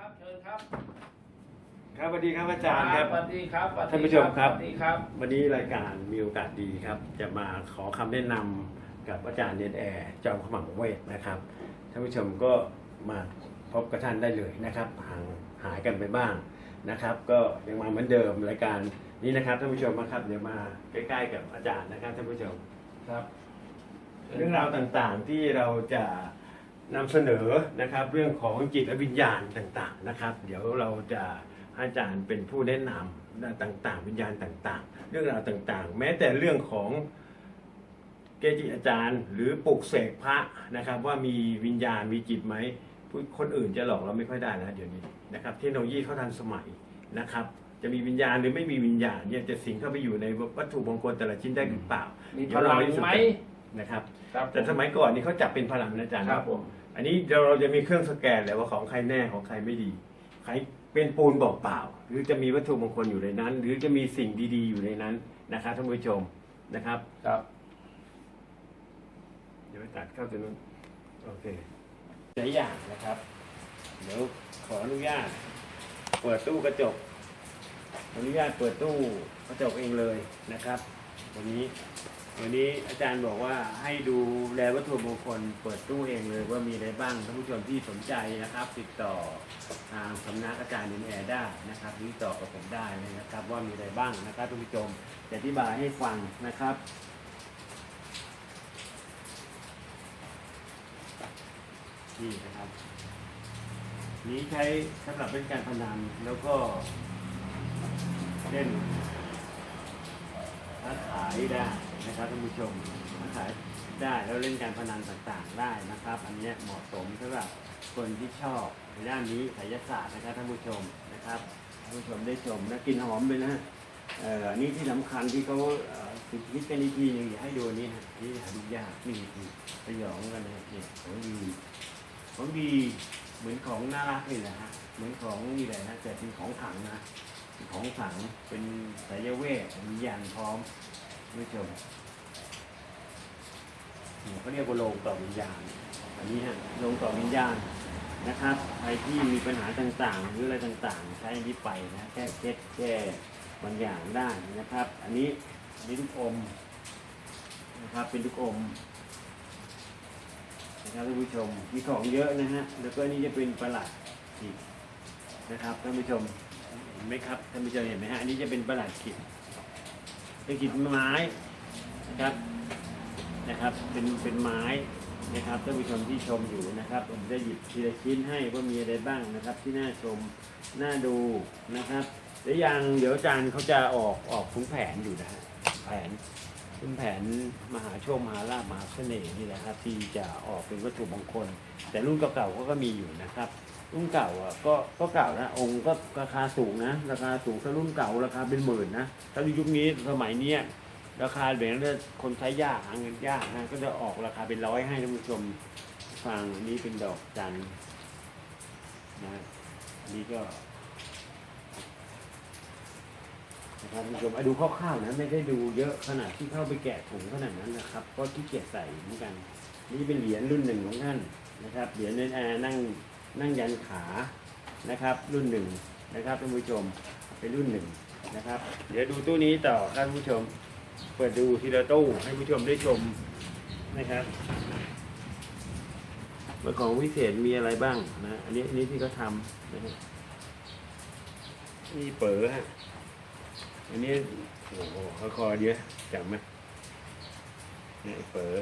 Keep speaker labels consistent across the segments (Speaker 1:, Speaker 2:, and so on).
Speaker 1: ครับเชิญครับ
Speaker 2: ครับสวัสดีครับอาจารย์ครับ
Speaker 1: สวัสดีครับสวัสดี
Speaker 2: ท่านผู้ชมครับ
Speaker 1: สวัสดีครับ
Speaker 2: วันนี้รายการมีโอกาสดีครับ จะมาขอคำแนะนำกับอาจารย์เนนแอร์จอมขมังเวทนะครับท่านผู้ชมก็มาพบกับท่านได้เลยนะครับห่างหายกันไปบ้างนะครับ ก็ยังมาเหมือนเดิมรายการนี้นะครับท่านผู้ชมนะครับเดี๋ยวมาใกล้ๆกับอาจารย์นะครับท่านผู้ชม
Speaker 1: ครับ
Speaker 2: เรื่องราวต่างๆที่เราจะ นำเสนอนะครับเรื่องของจิตและวิญญาณต่างๆนะครับ เดี๋ยวเราจะให้อาจารย์เป็นผู้แนะนำด้านต่างๆ วิญญาณต่างๆ เรื่องราวต่างๆ แม้แต่เรื่องของเกจิอาจารย์ หรือปลุกเสกพระนะครับ ว่ามีวิญญาณมีจิตไหมผู้คนอื่นจะหลอกเราไม่ค่อยได้นะเดี๋ยวนี้นะครับเทคโนโลยีเขาทันสมัยนะครับ จะมีวิญญาณหรือไม่มีวิญญาณเนี่ยจะสิงเข้าไปอยู่ในวัตถุมงคลแต่ละชิ้นได้หรือเปล่า
Speaker 1: มีพลังไหม
Speaker 2: นะครับ
Speaker 1: ครับ
Speaker 2: แต่สมัยก่อนนี่เขาจับเป็นพลังนะอาจารย์
Speaker 1: ครับผม
Speaker 2: อันนี้เราเราจะมีเครื่องสแกนเลยว่าของใครแน่ของใครไม่ดี ใครเป็นปูนบอกเปล่า หรือจะมีวัตถุมงคลอยู่ในนั้น หรือจะมีสิ่งดีๆอยู่ในนั้นนะครับท่านผู้ชมนะครับ
Speaker 1: ครับ
Speaker 2: เดี๋ยวไปตัดเข้าตรงนู้นโอเคหลายอย่างนะครับ เดี๋ยวขออนุญาต เปิดตู้กระจกขออนุญาตเปิดตู้กระจกเองเลยนะครับ วันนี้ วันนี้อาจารย์บอกว่าให้ดูแลวัตถุมงคลเปิดตู้เองเลยว่ามีอะไรบ้างท่านผู้ชมที่สนใจนะครับ ติดต่อทางสำนักอาจารย์นินแอร์ได้นะครับติดต่อกับผมได้เลยนะครับ ว่ามีอะไรบ้างนะครับท่านผู้ชมจะอธิบายให้ฟังนะครับนี่นะครับ นี้ใช้สำหรับเล่นการพนันแล้วก็เล่นค้าขายได้ นะครับท่านผู้ชมขายได้แล้วเล่นการพนันต่างๆได้นะครับ อันนี้เหมาะสมสำหรับคนที่ชอบในด้านนี้ไสยศาสตร์นะครับท่านผู้ชมนะครับท่านผู้ชมได้ชมนะกินหอมเลยนะเอ่ออันนี้ที่สำคัญที่เขาติดนิดกันอีกทีหนึ่งอยาให้ดูนี้นะนี่หาดูยากนี่คือสยองกันนะเนี่ยของดีของดีเหมือนของน่ารักนี่แหละฮะเหมือนของนี่แหละนะแต่เป็นของขังนะของขังเป็นสายเวทมียานพร้อม ผู้ชมเขาเรียกว่าโลงต่อวิญญาณ อันนี้ฮะโลงต่อวิญญาณนะครับใครที่มีปัญหาต่างๆ หรืออะไรต่างๆ ใช้อันนี้ไปนะแก้เคล็ดแก้บางอย่างได้นะครับ อันนี้อันนี้ลูกอมนะครับเป็นลูกอมนะครับท่านผู้ชมมีของเยอะนะฮะแล้วก็นี่จะเป็นประหลัดขีดนะครับท่านผู้ชมเห็นไหมครับท่านผู้ชมเห็นไหมฮะอันนี้จะเป็นประหลัดขีด เป็นขีดไม้นะครับนะครับเป็นเป็นไม้นะครับท่านผู้ชมที่ชมอยู่นะครับผมจะหยิบทีละชิ้นให้ว่ามีอะไรบ้างนะครับ ที่น่าชมน่าดูนะครับเดี๋ยวยังเดี๋ยวอาจารย์เขาจะออกออกขุนแผนอยู่นะฮะแผนเป็นแผนมหาโชคมหาลาภมหาเสน่ห์นี่แหละครับที่จะออกเป็นวัตถุมงคล แต่รุ่นเก่าๆเขาก็มีอยู่นะครับ รุ่นเก่าอะก็ก็เก่านะ องค์ก็ราคาสูงนะ ราคาสูงถ้ารุ่นเก่าราคาเป็นหมื่นนะถ้าในยุคนี้สมัยเนี้ยราคาแบบนี้คนใช้ยากหาเงินยากนะก็จะออกราคาเป็นร้อยให้ท่านผู้ชมฟังนี้เป็นดอกจันนะนนี้ก็นะครับคุณผู้ชมดูคร่าวๆนะไม่ได้ดูเยอะขนาดที่เข้าไปแกะถุงขนาดนั้นนะครับ ก็ที่เกียจใส่เหมือนกัน นี่เป็นเหรียญรุ่นหนึ่งของท่านนะครับเหรียญเนนแอร์นั่ง นั่งยันขานะครับ รุ่นหนึ่งนะครับท่านผู้ชมเป็นรุ่นหนึ่งนะครับ เดี๋ยวดูตู้นี้ต่อท่านผู้ชม เปิดดูทีละตู้ให้ผู้ชมได้ชมนะครับว่าของวิเศษมีอะไรบ้างนะอันนี้อันนี้ที่เขาทำนะฮะนี่เป๋อฮะอันนี้โอ้โหเขาคอเยอะจำไหมเนี่ยเป๋อ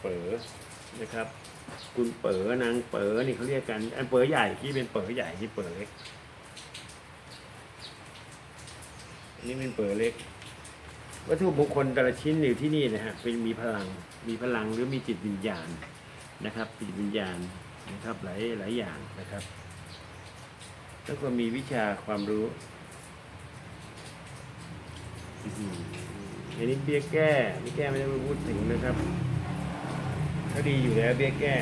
Speaker 2: เป๋อนะครับ คุณเป๋อนางเป๋อนี่เขาเรียกกัน อันเป๋อใหญ่ที่เป็นเป๋อใหญ่ที่เป๋อเล็กอันนี้เป็นเป๋อเล็ก วัตถุมงคลแต่ละชิ้นอยู่ที่นี่นะฮะเป็นมีพลังมีพลังหรือมีจิตวิญญาณนะครับจิตวิญญาณนะครับหลายหลายอย่างนะครับแล้วก็มีวิชาความรู้อันนี้เบี้ยแก้เบี้ยแก้ไม่ได้มาพูดถึงนะครับ ก็ดีอยู่แล้วเบี้ยแก้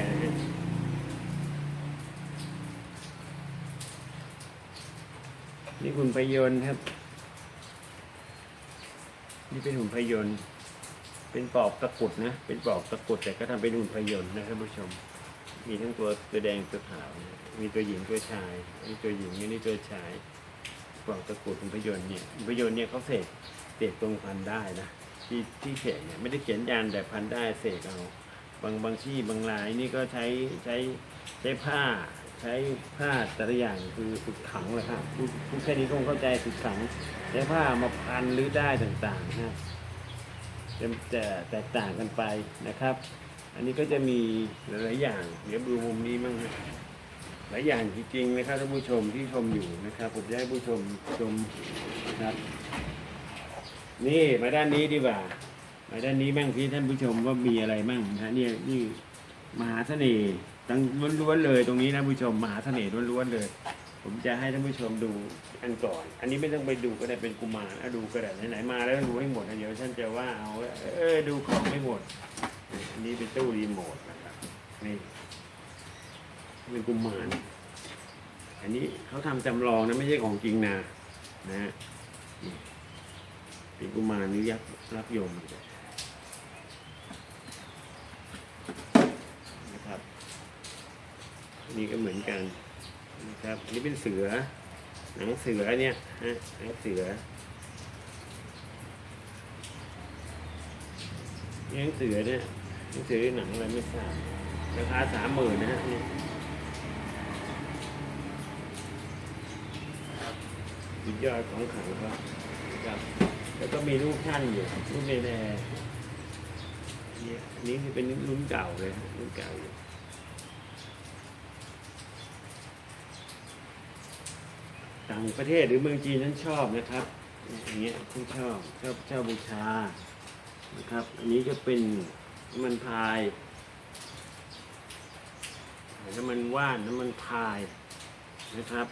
Speaker 2: นี่หุ่นพยนต์ครับ นี่เป็นหุ่นพยนต์ เป็นปอบตะกุดนะ เป็นปอบตะกุดแต่ก็ทำเป็นหุ่นพยนต์นะท่านผู้ชม มีทั้งตัวตัวแดงตัวขาวนะมีตัวหญิงตัวชายนี่ตัวหญิงนี่นี่ตัวชายกล่องตะกุดของพยนต์เนี่ยขุนพยนต์เนี่ยเขาเสกเสกตรงพันได้นะที่ที่เขียนเนี่ยไม่ได้เขียนยันแต่พันได้เสกเอา บางบางที่บางรายนี่ก็ใช้ใช้ใช้ผ้า ใช้ผ้าแต่ละอย่างคือฝึกขังเลยครับผู้ผู้แค่นี้คงเข้าใจฝึกขังใช้ผ้ามาพันหรือได้ต่างๆนะจะจะแตกต่างกันไปนะครับ อันนี้ก็จะมีหลายๆอย่าง เดี๋ยวดูมุมนี้มั่งนะหลายอย่างจริงๆนะครับท่านผู้ชมที่ชมอยู่นะครับ ผมจะให้ผู้ชมชมนะครับ นี่มาด้านนี้ดีกว่า มาด้านนี้บ้างที่ท่านผู้ชมว่ามีอะไรบ้างนะเนี่ยนี่มหาเสน่ห์ตั้งล้วนๆเลย ตรงนี้นะผู้ชมมหาเสน่ห์ล้วนๆเลย ผมจะให้ท่านผู้ชมดูอันก่อน อันนี้ไม่ต้องไปดูก็ได้เป็นกุมารดูก็ได้ไหนๆมาแล้วดูให้หมดนะเดี๋ยวท่านจะว่าเอาเออดูของไม่หมด อันนี้เป็นตู้รีโมทนะครับนี่เป็นกุมารอันนี้เขาทำจำลองนะไม่ใช่ของจริงนะนะฮะนี่เป็นกุมารนี่ยักษ์รับยมนะครับ อั นนี้ก็เหมือนกันนะครับนนี้เป็นเสือหนังเสือเนี่ยฮะหนังเสือนี่หนังเสือเนี่ยหนังเสือหนังอะไรไม่ทราบราคาสามหมื่นนะฮะนี่สุดยอดของขังครับครับ แล้วก็มีรูปท่านอยู่รูปในแน่เนี่ยอันนี้คือเป็นรุ่นเก่าเลยรุ่นเก่าอยู่ ต่าง ประเทศหรือเมืองจีนนั้นชอบนะครับอย่างเงี้ยที่ชอบชอบชอบบูชานะครับ อันนี้ก็เป็นน้ำมันพายน้ำมันว่านน้ำมันพายนะครับ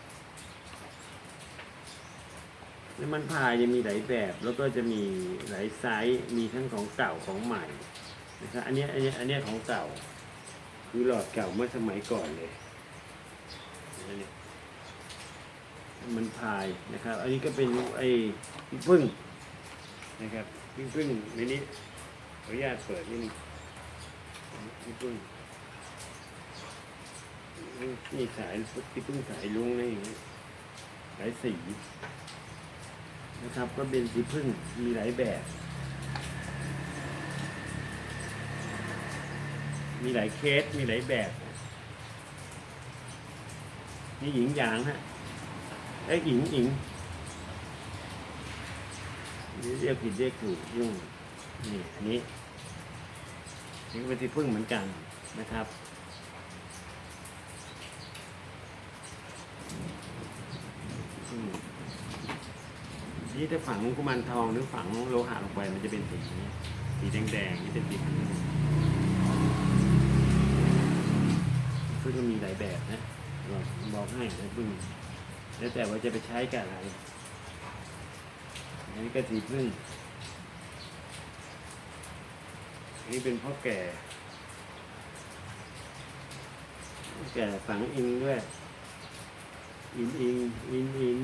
Speaker 2: น้ำมันพายจะมีหลายแบบแล้วก็จะมีหลายไซส์มีทั้งของเก่าของใหม่นะครับอันเนี้ยอันเนี้ยอันเนี้ยของเก่า คือหลอดเก่าเมื่อสมัยก่อนเลยอันเนี้ มันพายนะครับ อันนี้ก็เป็นไอ้พี่พึ่งนะครับพี่พึ่งในนี้ขออนุญาตเปิดนิดนึงพี่พึ่งนี่สายพี่พึ่งสายลุงนะอย่างนี้หลายสีนะครับ ก็เป็นสีพึ่งมีหลายแบบ มีหลายเคสมีหลายแบบนี่หญิงหยางฮะ ไอ้ยอิงอิงนี่เรียกผิดเรียกถูกยุ่งนี่อันนี้นี่เป็นที่พึ่งเหมือนกันนะครับนี่ถ้าฝังกุมารทองหรือฝังโลหะลงไปมันจะเป็นสีนี้สีแดงๆนี่เป็นสีพึ่งพึ่งก็มีหลายแบบนะบอกบอกให้นะพึ่ง แล้วแต่ว่าจะไปใช้กับอะไรอันนี้ก็สีพึ่งอันนี้เป็นพ่อแก่แก่ฝังอิงด้วย อิงอิงอิงอิง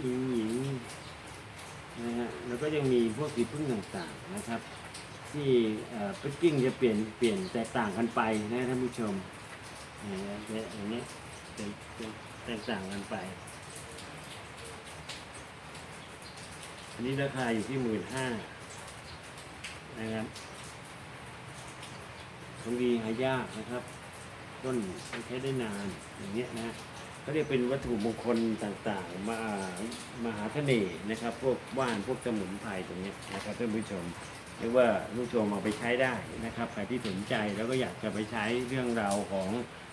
Speaker 2: อิงหญิงนะฮะแล้วก็ยังมีพวกสีพึ่งต่างๆนะครับ ที่เอ่อเป็นกิ้งจะเปลี่ยนเปลี่ยนแตกต่างกันไปนะท่านผู้ชมเนี่ยอย่างเนี้ยแตกต่างกันไป นนี้ราคาอยู่ที่หมื่นห้านะครับของดีหายากนะครับ ต้นใช้ได้นานอย่างเงี้ยนะก็เรียกเป็นวัตถุมงคลต่างๆ มามาหาเสน่ห์นะครับ พวกว่านพวกสมุนไพรตรงเนี้ยนะครับท่านผู้ชมเรียกว่าผู้ชมเอาไปใช้ได้นะครับใครที่สนใจแล้วก็อยากจะไปใช้เรื่องราวของ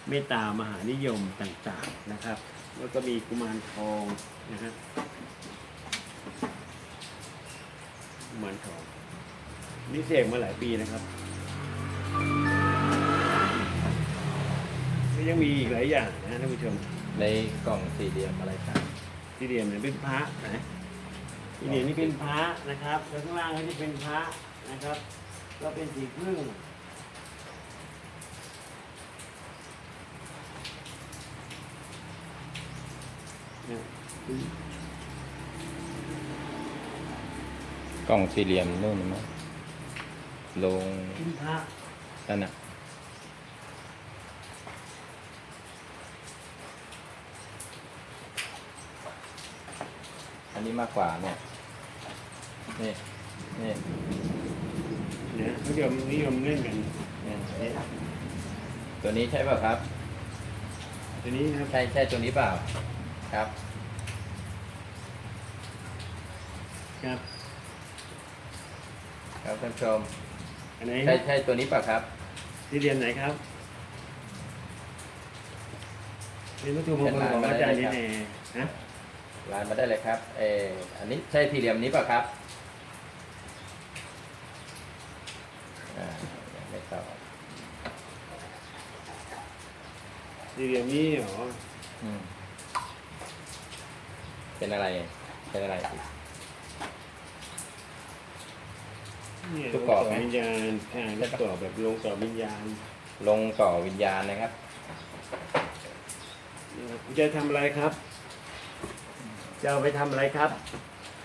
Speaker 2: เมตตามหานิยมต่างๆนะครับ แล้วก็มีกุมารทองนะฮะ กุมารทองนี่เสกมาหลายปีนะครับก็ยังมีอีกหลายอย่างนะท่านผู้ชม
Speaker 3: ในกล่องสี่เหลี่ยมอะไรครับ
Speaker 2: ที่เดียมเนี่ยเป็นพระนะที่เดียมนี่เป็นพระนะครับแล้วข้างล่างก็จะเป็นพระนะครับ ก็เป็นสีพึ่งเนี่ย
Speaker 3: กล้องสี่เหลี่ยมนู่นมั้ลง
Speaker 2: นั่
Speaker 3: นอะอันนี้มากกว่าเนี่ย นี่ นี่เนี่
Speaker 2: ยเขาจะนิยมเล่นกัน
Speaker 3: เนี่
Speaker 2: ย
Speaker 3: ตัวนี้ใช่ป่าครับ
Speaker 2: ตัวนี้ครับ
Speaker 3: ใช่ใช่ตัวนี้เปล่า ครับ
Speaker 2: ครับ
Speaker 3: ครับท่านผู้ชม
Speaker 2: อันไหน
Speaker 3: ใช่ใช่ตัวนี้เปล่าครับ
Speaker 2: ที่เรียนไหนครับเป็นวัตถุมงคลของอาจารย์นี่แน่ฮะ
Speaker 3: ไลน์มาได้เลยครับเอออันนี้ใช่สี่เหลี่ยมนี้เปล่าครับอ่ายังไม่ตอบ
Speaker 2: ที่เรียนนี้เหรอ
Speaker 3: อืมเป็นอะไร เป็นอะไร
Speaker 2: เนี่ย
Speaker 3: ทุกกรอบไหม
Speaker 2: วิญญาณอ่าลูกกรอบแบบลงต่อวิญญาณ
Speaker 3: ลงต่อวิญญาณนะครับ
Speaker 2: คุณจะทำอะไรครับ จะเอาไปทำอะไรครับ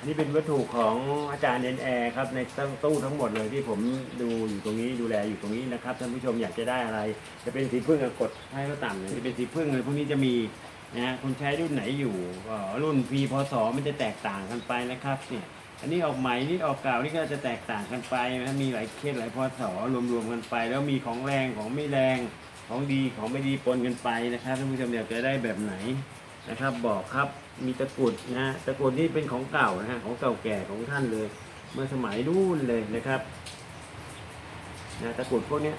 Speaker 2: นี่เป็นวัตถุของอาจารย์เนนแอร์ครับในตู้ทั้งหมดเลยที่ผมดูอยู่ตรงนี้ดูแลอยู่ตรงนี้นะครับท่านผู้ชมอยากจะได้อะไร จะเป็นสีพึ่งอะกดให้ก็ต่ำเลยจะเป็นสีพึ่งเลยพวกนี้จะมีนะฮะคุณใช้รุ่นไหนอยู่ก็รุ่นพีพศมันจะแตกต่างกันไปนะครับเนี่ย อันนี้ออกใหม่นี่ออกเก่านี่ก็จะแตกต่างกันไปนะมีหลายเคสหลายพศรวมๆกันไป แล้วมีของแรงของไม่แรงของดีของไม่ดีปนกันไปนะครับท่านผู้ชมอยากจะได้แบบไหนนะครับ บอกครับมีตะกรุดนะตะกรุดนี่เป็นของเก่านะฮะของเก่าแก่ของท่านเลย เมื่อสมัยนู่นเลยนะครับนะตะกรุดพวกนี้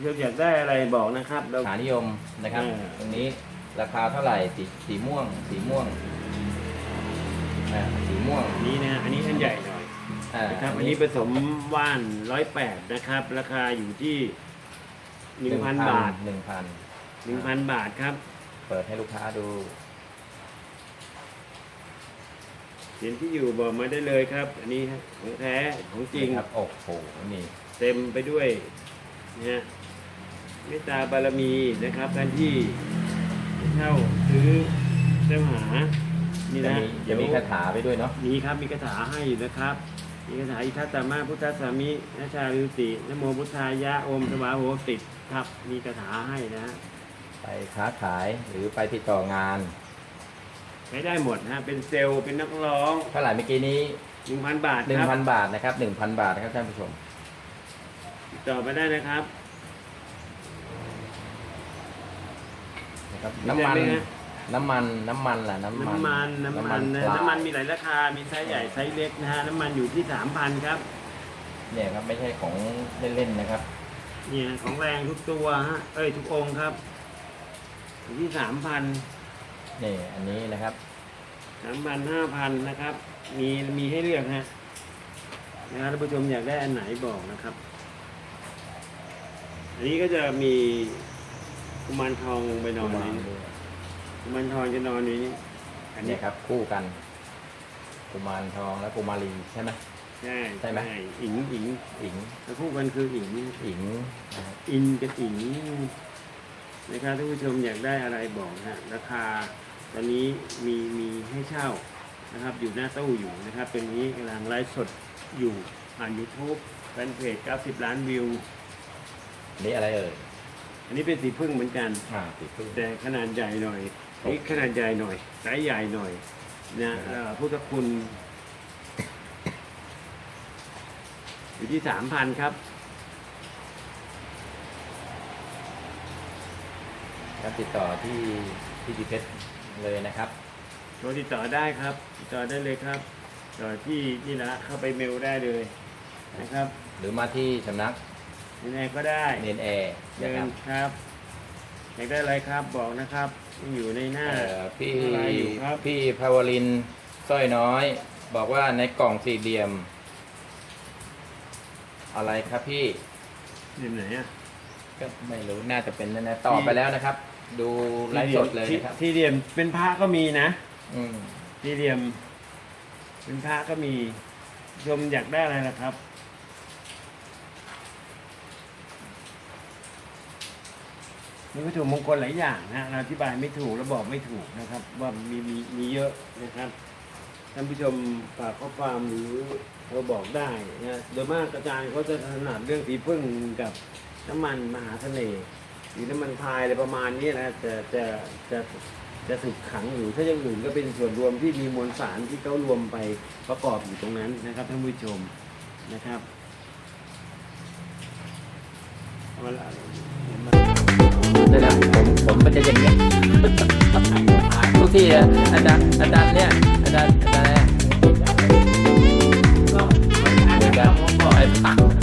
Speaker 2: ยเราอยากได้อะไรบอกนะครับเรา
Speaker 3: ขานิยมนะครับ
Speaker 2: อ่า
Speaker 3: ตรงนี้ราคาเท่าไหร่สีสีม่วง สีม่วงอ่าสีม่วง
Speaker 2: อันนี้นะฮะอันนี้ท่านใหญ่หน่อย
Speaker 3: อ่า
Speaker 2: นะครับ อันนี้ผสมว่านร้อยแปดนะครับ ราคาอยู่ที่หนึ่งพันบาท
Speaker 3: หนึ่งพัน
Speaker 2: หนึ่งพันบาทครับ
Speaker 3: เปิดให้ลูกค้าดู
Speaker 2: เขียนที่อยู่บอกมาได้เลยครับ อันนี้ฮะของแท้ของจริง
Speaker 3: ครับโอ้โหนี่
Speaker 2: เต็มไปด้วยนะฮะ เมตตาบารมีนะครับท่านที่เช่าซื้อเจ้าหานี่
Speaker 3: จะ
Speaker 2: นะ
Speaker 3: มีจะมีคาถาไปด้วยเนาะ
Speaker 2: มีครับมีคาถาให้อยู่นะครับ มีคาถาอิทัตตามาพุทธสามินาชาลิตินโมพุทธายะโอมสวาโหติดครับ มีคาถาให้นะฮะ
Speaker 3: ไปค้าขายหรือไปติดต่องาน
Speaker 2: ใช้ได้หมดนะฮะเป็นเซลล์เป็นนักร้อง
Speaker 3: เท่าไหร่เมื่อกี้นี้
Speaker 2: หนึ่งพันบาท
Speaker 3: หนึ่
Speaker 2: ค
Speaker 3: ง
Speaker 2: รับ
Speaker 3: พันบาทนะครับหนึ่งพันบาทนะครับท่านผู้ชม
Speaker 2: ติดต่อมาได้นะครับ
Speaker 3: นะครับน้ำมัน
Speaker 2: ได้ไหมฮะ
Speaker 3: น้ำมันน้ำมันล่ะน้ำมัน
Speaker 2: น้ำมันน้ำมันนะ
Speaker 3: ปลา
Speaker 2: น้ำมันมีหลายราคา มีไซส์ใหญ่ไซส์เล็กนะฮะ น้ำมันอยู่ที่สามพันครับ
Speaker 3: เนี่ยครับไม่ใช่ของเล่นๆนะครับ
Speaker 2: เนี่ยของแรงทุกตัวฮะ เอ้ยทุกองค์ครับ อยู่ที่สามพัน
Speaker 3: นี่อันนี้นะครับ
Speaker 2: สามพันห้าพันนะครับ มีมีให้เลือกฮะนะครับท่านผู้ชมอยากได้อันไหนบอกนะครับ อันนี้ก็จะมี กุมารทองลงไปนอนในนี้กุมารทองจะนอนอยู่นี่อัน
Speaker 3: เนี่
Speaker 2: นี้
Speaker 3: ยครับคู่กัน กุมารทองและกุมารีใช่ไหม
Speaker 2: ใช่
Speaker 3: ใช่ไหม
Speaker 2: อิงอิง
Speaker 3: อิง
Speaker 2: แล้วคู่กันคืออิง
Speaker 3: อิงนะครับ
Speaker 2: อินกับอิงนะครับท่านผู้ชมอยากได้อะไรบอกนะฮะราคาตอนนี้มีมีให้เช่านะครับ อยู่หน้าตู้อยู่นะครับ เป็นนี้กำลังไลฟ์สดอยู่ผ่านยูทูบแฟนเพจ90 ล้านวิว
Speaker 3: อันนี้อะไรเอ่ย
Speaker 2: อันนี้เป็นสีพึ่งเหมือนกัน
Speaker 3: อ่าสีพึ่ง
Speaker 2: แต่ขนาดใหญ่หน่อยนี่ขนาดใหญ่หน่อยไซส์ใหญ่หน่อยนะเอ่อพุทธคุณ อยู่ที่สามพันครับ
Speaker 3: ครับติดต่อที่ที่ดีเพชรเลยนะครับ
Speaker 2: โทรติดต่อได้ครับ ติดต่อได้เลยครับต่อที่นี่นะเข้าไปเมลได้เลยนะครับ
Speaker 3: หรือมาที่สำนัก
Speaker 2: ยังไงก็ได้
Speaker 3: เนนแอร์
Speaker 2: เดิ
Speaker 3: นะครั
Speaker 2: น
Speaker 3: บ
Speaker 2: ครับอยากได้อะไรครับบอกนะครับยังอยู่ในหน้า
Speaker 3: เอ่อพี่
Speaker 2: อะไรอยู่ครับ
Speaker 3: พี่ภาวรินทร์สร้อยน้อย บอกว่าในกล่องสี่เหลี่ยม อะไรครับพี่
Speaker 2: เล่มไหนอะ
Speaker 3: ก็ไม่รู้น่าจะเป็นแน่ๆต่อไปแล้วนะครับ ดูไลฟ์สดเลยนะครับ
Speaker 2: ที่เรียมเป็นพระก็มีนะ
Speaker 3: อืม
Speaker 2: ที่เรียมเป็นพระก็มีชมอยากได้อะไรล่ะครับ มีวัตถุมงคลหลายอย่างนะเราอธิบายไม่ถูกและบอกไม่ถูกนะครับ ว่ามีมีมีเยอะนะครับท่านผู้ชมฝากข้อความหรือเราบอกได้นะโดยมากอาจารย์เขาจะถนัดเรื่องสีพึ่งกับน้ำมันมหาเสน่ห์หรือน้ำมันพายอะไรประมาณนี้นะจะจะจะจะสุกขังอยู่ถ้าอย่างอื่นก็เป็นส่วนรวมที่มีมวลสารที่เขารวมไปประกอบอยู่ตรงนั้นนะครับท่านผู้ชมนะครับเวลา
Speaker 3: จะอย่างเงี้ยทุกที่อาจารย์อาจารย์เนี่ยอาจารย์อาจารย์
Speaker 1: ก็อาจา
Speaker 3: รย์
Speaker 1: ผมบอก
Speaker 3: ไอ้ผัก